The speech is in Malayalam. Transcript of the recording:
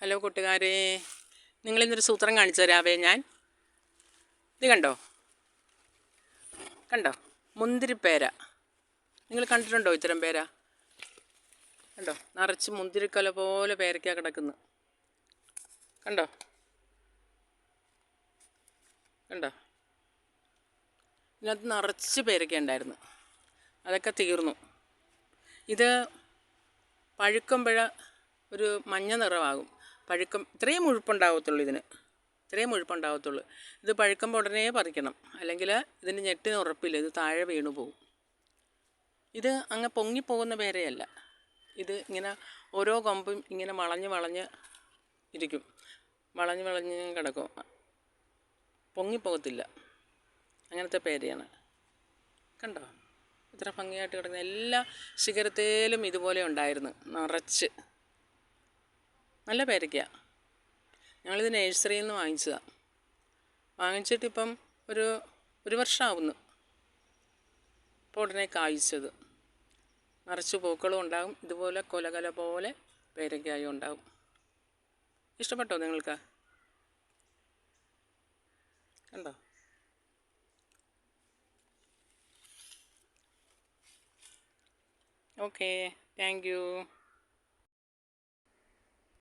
ഹലോ കൂട്ടുകാരെ നിങ്ങളിന്നൊരു സൂത്രം കാണിച്ചു തരാവേ ഞാൻ. ഇത് കണ്ടോ? കണ്ടോ? മുന്തിരിപ്പേര. നിങ്ങൾ കണ്ടിട്ടുണ്ടോ ഇത്തരം പേര? കണ്ടോ? നിറച്ച് മുന്തിരിക്കൊല പോലെ പേരയ്ക്ക കിടക്കുന്നു. കണ്ടോ? കണ്ടോ? ഇതിനകത്ത് നിറച്ച് പേരയ്ക്ക ഉണ്ടായിരുന്നു. അതൊക്കെ തീർന്നു. ഇത് പഴുക്കുമ്പോഴ ഒരു മഞ്ഞ നിറമാകും. പഴുക്കം ഇത്രയും മുഴുപ്പുണ്ടാകത്തുള്ളൂ ഇതിന്. ഇത്രയും മുഴുപ്പുണ്ടാകത്തുള്ളൂ ഇത് പഴുക്കുമ്പോൾ ഉടനെ പറിക്കണം. അല്ലെങ്കിൽ ഇതിന് ഞെട്ടിന് ഉറപ്പില്ല. ഇത് താഴെ വീണു പോകും ഇത് അങ്ങ് പൊങ്ങിപ്പോകുന്ന പേരയല്ല. ഇത് ഇങ്ങനെ ഓരോ കൊമ്പും ഇങ്ങനെ വളഞ്ഞ് വളഞ്ഞ് ഇരിക്കും. വളഞ്ഞ് വളഞ്ഞ് കിടക്കും. പൊങ്ങിപ്പോകത്തില്ല അങ്ങനത്തെ പേരയാണ്. കണ്ടോ? ഇത്ര ഭംഗിയായിട്ട് കിടക്കുന്ന എല്ലാ ശിഖരത്തേലും ഇതുപോലെ ഉണ്ടായിരുന്നു. നിറച്ച്. നല്ല പേരയ്ക്ക. ഞങ്ങളിത് നേഴ്സറിയിൽ നിന്ന് വാങ്ങിച്ചതാണ് വാങ്ങിച്ചിട്ടിപ്പം ഒരു ഒരു വർഷമാവുന്നു ഇപ്പോൾ ഉടനെ കായ്ച്ചത്. നിറച്ച് പൂക്കളും ഉണ്ടാകും. ഇതുപോലെ കൊലകല പോലെ പേരയ്ക്കായും ഉണ്ടാകും. ഇഷ്ടപ്പെട്ടോ നിങ്ങൾക്ക്? കണ്ടോ? ഓക്കേ. Thank you.